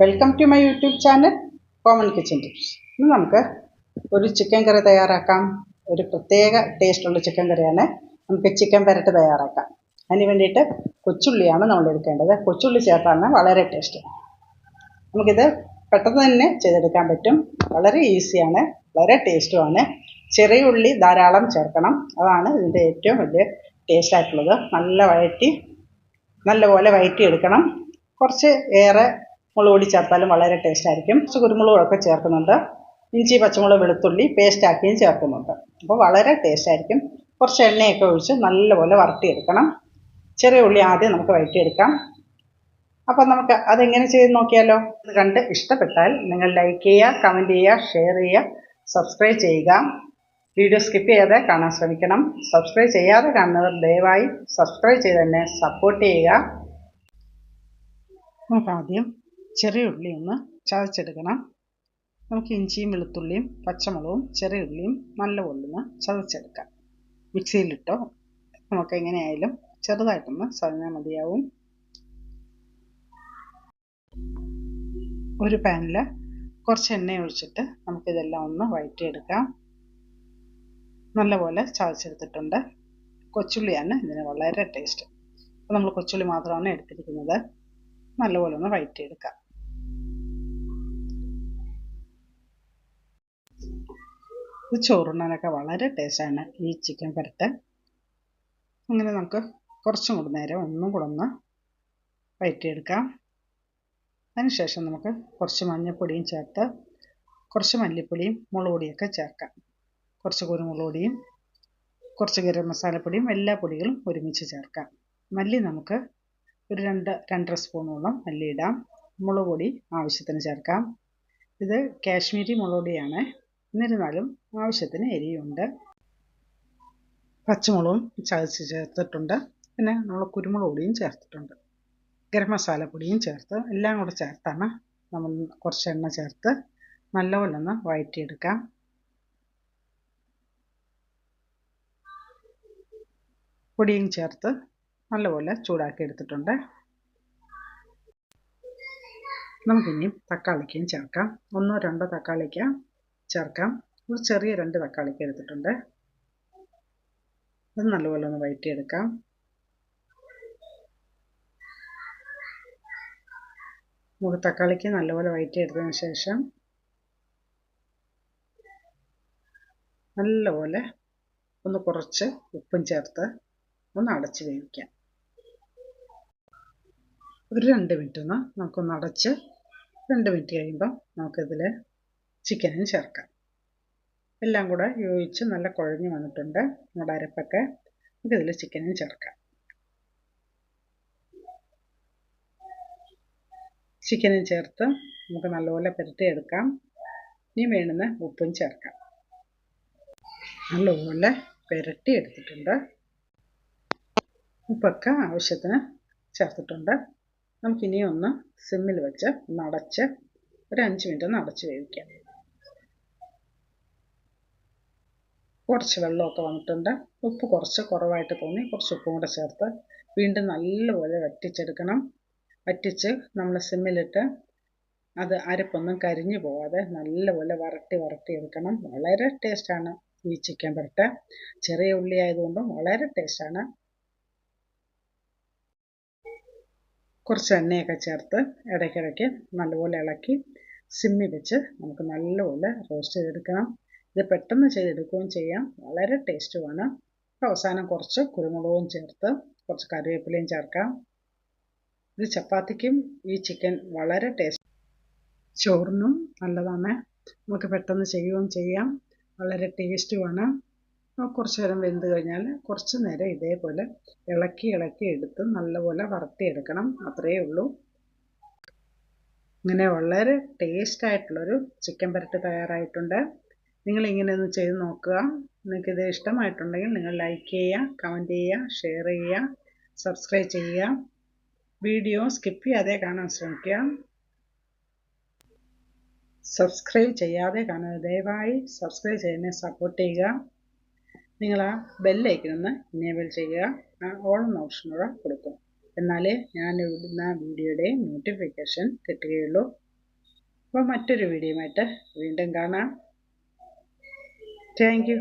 Welcome to my YouTube channel common kitchen tips ഇന്ന് നമുക്ക് ഒരു ചിക്കൻ കറി തയ്യാറാക്കാം. ഒരു പ്രത്യേക ടേസ്റ്റുള്ള ചിക്കൻ കറിയാണ് നമുക്ക് ചിക്കൻ പെരട്ട് തയ്യാറാക്കാം. അതിന് വേണ്ടിയിട്ട് കൊച്ചുള്ളിയാണ് നമ്മൾ എടുക്കേണ്ടത്. കൊച്ചുള്ളി ചേർത്താണ് വളരെ ടേസ്റ്റ് നമുക്കിത് പെട്ടെന്ന് തന്നെ ചെയ്തെടുക്കാൻ പറ്റും. വളരെ ഈസിയാണ് വളരെ ടേസ്റ്റുമാണ് ചെറിയ ഉള്ളി ധാരാളം ചേർക്കണം. അതാണ് ഇതിന്റെ ഏറ്റവും വലിയ ടേസ്റ്റ് ആയിട്ടുള്ളത്. നല്ല വഴറ്റി നല്ലപോലെ വഴറ്റി എടുക്കണം. കുറച്ച് ഏറെ മുളക് പൊടി ചേർത്താലും വളരെ ടേസ്റ്റ് ആയിരിക്കും കുറച്ച് കുരുമുളകൊക്കെ ചേർക്കുന്നുണ്ട്. ഇഞ്ചി പച്ചമുളക് വെളുത്തുള്ളി പേസ്റ്റ് ആക്കിയും ചേർക്കുന്നുണ്ട്. അപ്പോൾ വളരെ ടേസ്റ്റ് ആയിരിക്കും കുറച്ച് എണ്ണയൊക്കെ ഒഴിച്ച് നല്ലപോലെ വരട്ടിയെടുക്കണം. ചെറിയ ഉള്ളി ആദ്യം നമുക്ക് വഴറ്റിയെടുക്കാം. അപ്പോൾ നമുക്ക് അതെങ്ങനെ ചെയ്ത് നോക്കിയാലോ? ഇത് കണ്ട് ഇഷ്ടപ്പെട്ടാൽ നിങ്ങൾ ലൈക്ക് ചെയ്യുക കമന്റ് ചെയ്യുക ഷെയർ ചെയ്യുക സബ്സ്ക്രൈബ് ചെയ്യുക. വീഡിയോ സ്കിപ്പ് ചെയ്യാതെ കാണാൻ ശ്രമിക്കണം. സബ്സ്ക്രൈബ് ചെയ്യാതെ കാണുന്നവർ ദയവായി സബ്സ്ക്രൈബ് ചെയ്ത് തന്നെ സപ്പോർട്ട് ചെയ്യുക. നമുക്ക് ആദ്യം ചെറിയ ഉള്ളി ഒന്ന് ചതച്ചെടുക്കണം. നമുക്ക് ഇഞ്ചിയും വെളുത്തുള്ളിയും പച്ചമുളകും ചെറിയ ഉള്ളിയും നല്ലപോലെ ഒന്ന് ചതച്ചെടുക്കാം. മിക്സിയിലിട്ടോ നമുക്ക് എങ്ങനെയായാലും ചെറുതായിട്ടൊന്ന് ചതഞ്ഞാൽ മതിയാവും. ഒരു പാനിൽ കുറച്ച് എണ്ണ ഒഴിച്ചിട്ട് നമുക്കിതെല്ലാം ഒന്ന് വഴറ്റിയെടുക്കാം നല്ലപോലെ ചതച്ചെടുത്തിട്ടുണ്ട്. കൊച്ചുള്ളിയാണ് ഇതിന് വളരെ ടേസ്റ്റ്. അപ്പോൾ നമ്മൾ കൊച്ചുള്ളി മാത്രമാണ് എടുത്തിരിക്കുന്നത്. നല്ലപോലെ ഒന്ന് വഴറ്റി എടുക്കാം ഇത് ചോറുണ്ണാനൊക്കെ വളരെ ടേസ്റ്റാണ് ഈ ചിക്കൻ പുരട്ട് അങ്ങനെ നമുക്ക് കുറച്ചും കൂടി നേരം ഒന്നും കൂടെ ഒന്ന് വയറ്റിയെടുക്കാം അതിനുശേഷം നമുക്ക് കുറച്ച് മഞ്ഞപ്പൊടിയും ചേർത്ത് കുറച്ച് മല്ലിപ്പൊടിയും മുളക് പൊടിയൊക്കെ ചേർക്കാം. കുറച്ച് കുരുമുളക് പൊടിയും കുറച്ച് ഗരം മസാലപ്പൊടിയും എല്ലാ പൊടികളും ഒരുമിച്ച് ചേർക്കാം. മല്ലി നമുക്ക് ഒരു രണ്ട് രണ്ടര സ്പൂണോളം മല്ലി ഇടാം. മുളക് പൊടി ആവശ്യത്തിന് ചേർക്കാം. ഇത് കാശ്മീരി മുളക് പൊടിയാണ്. എന്നിരുന്നാലും ആവശ്യത്തിന് എരിയുണ്ട് പച്ചമുളകും ചതച്ച് ചേർത്തിട്ടുണ്ട്. പിന്നെ നമ്മൾ കുരുമുളക് പൊടിയും ചേർത്തിട്ടുണ്ട്. ഗരം മസാല പൊടിയും ചേർത്ത് എല്ലാം കൂടെ ചേർത്താണ് നമ്മൾ കുറച്ച് എണ്ണ ചേർത്ത് നല്ലപോലെ ഒന്ന് വഴറ്റിയെടുക്കാം. പൊടിയും ചേർത്ത് നല്ലപോലെ ചൂടാക്കി എടുത്തിട്ടുണ്ട്. നമുക്കിനി തക്കാളിക്കയും ചേർക്കാം. ഒന്നോ രണ്ടോ തക്കാളിക്ക ചേർക്കാം. ഒരു ചെറിയ രണ്ട് തക്കാളിക്ക എടുത്തിട്ടുണ്ട്. അത് നല്ലപോലെ ഒന്ന് വഴറ്റിയെടുക്കാം നമുക്ക് തക്കാളിക്ക് നല്ലപോലെ വഴറ്റിയെടുത്തതിന് ശേഷം നല്ലപോലെ ഒന്ന് കുറച്ച് ഉപ്പും ചേർത്ത് ഒന്ന് അടച്ച് വേവിക്കാം. ഒരു രണ്ട് മിനിറ്റ് ഒന്ന് നമുക്കൊന്ന് അടച്ച് രണ്ട് മിനിറ്റ് കഴിയുമ്പോൾ നമുക്കിതിൽ ചിക്കനും ചേർക്കാം. എല്ലാം കൂടെ യോജിച്ച് നല്ല കുഴഞ്ഞു വന്നിട്ടുണ്ട്. നമ്മുടെ അരപ്പൊക്കെ നമുക്കിതിൽ ചിക്കനും ചേർക്കാം. ചിക്കനും ചേർത്ത് നമുക്ക് നല്ലപോലെ പുരട്ടിയെടുക്കാം. ഇനി വേണ്ടുന്ന ഉപ്പും ചേർക്കാം. നല്ലപോലെ പുരട്ടിയെടുത്തിട്ടുണ്ട്. ഉപ്പൊക്കെ ആവശ്യത്തിന് ചേർത്തിട്ടുണ്ട്. നമുക്കിനി ഒന്ന് സിമ്മിൽ വെച്ച് നടച്ച് ഒരു അഞ്ച് മിനിറ്റ് ഒന്ന് അടച്ച് വേവിക്കാം. കുറച്ച് വെള്ളമൊക്കെ വന്നിട്ടുണ്ട്. ഉപ്പ് കുറച്ച് കുറവായിട്ട് തോന്നി. കുറച്ച് ഉപ്പും കൂടെ ചേർത്ത് വീണ്ടും നല്ലപോലെ വറ്റിച്ചെടുക്കണം. വറ്റിച്ച് നമ്മൾ സിമ്മിലിട്ട് അത് അരപ്പൊന്നും കരിഞ്ഞു പോവാതെ നല്ലപോലെ വരട്ടി വരട്ടി എടുക്കണം. വളരെ ടേസ്റ്റാണ് ഈ ചിക്കൻ പുരട്ട. ചെറിയ ഉള്ളി ആയതുകൊണ്ടും വളരെ ടേസ്റ്റാണ് കുറച്ച് എണ്ണയൊക്കെ ചേർത്ത് ഇടയ്ക്കിടയ്ക്ക് നല്ലപോലെ ഇളക്കി സിമ്മി വെച്ച് നമുക്ക് നല്ലപോലെ റോസ്റ്റ് ചെയ്തെടുക്കണം. ഇത് പെട്ടെന്ന് ചെയ്തെടുക്കുകയും ചെയ്യാം. വളരെ ടേസ്റ്റുമാണ് അവസാനം കുറച്ച് കുരുമുളകും ചേർത്ത് കുറച്ച് കറിവേപ്പിലയും ചേർക്കാം. ഇത് ചപ്പാത്തിക്കും ഈ ചിക്കൻ വളരെ ടേസ്റ്റ് ചോറിനും നല്ലതാണ്. നമുക്ക് പെട്ടെന്ന് ചെയ്യുകയും ചെയ്യാം. വളരെ ടേസ്റ്റുമാണ് കുറച്ച് നേരം വെന്ത് കഴിഞ്ഞാൽ കുറച്ച് നേരം ഇതേപോലെ ഇളക്കി ഇളക്കി എടുത്ത് നല്ലപോലെ വറുത്തിയെടുക്കണം. അത്രയേ ഉള്ളൂ. ഇങ്ങനെ വളരെ ടേസ്റ്റ് ആയിട്ടുള്ളൊരു ചിക്കൻ പരട്ട് തയ്യാറായിട്ടുണ്ട്. നിങ്ങൾ ഇങ്ങനെ ഒന്ന് ചെയ്ത് നോക്കുക. നിങ്ങൾക്കിത് ഇഷ്ടമായിട്ടുണ്ടെങ്കിൽ നിങ്ങൾ ലൈക്ക് ചെയ്യുക കമന്റ് ചെയ്യുക ഷെയർ ചെയ്യുക സബ്സ്ക്രൈബ് ചെയ്യുക. വീഡിയോ സ്കിപ്പ് ചെയ്യാതെ കാണാൻ ശ്രമിക്കുക. സബ്സ്ക്രൈബ് ചെയ്യാതെ കാണുക ദയവായി സബ്സ്ക്രൈബ് ചെയ്യുന്നതിനെ സപ്പോർട്ട് ചെയ്യുക. നിങ്ങൾ ആ ബെല്ലൈക്കനൊന്ന് എനേബിൾ ചെയ്യുക. ആ ഓൾ എന്ന ഓപ്ഷനൂടെ കൊടുക്കും. എന്നാലേ ഞാൻ ഇടുന്ന വീഡിയോയുടെ നോട്ടിഫിക്കേഷൻ കിട്ടുകയുള്ളൂ. അപ്പോൾ മറ്റൊരു വീഡിയോയുമായിട്ട് വീണ്ടും കാണാം. താങ്ക്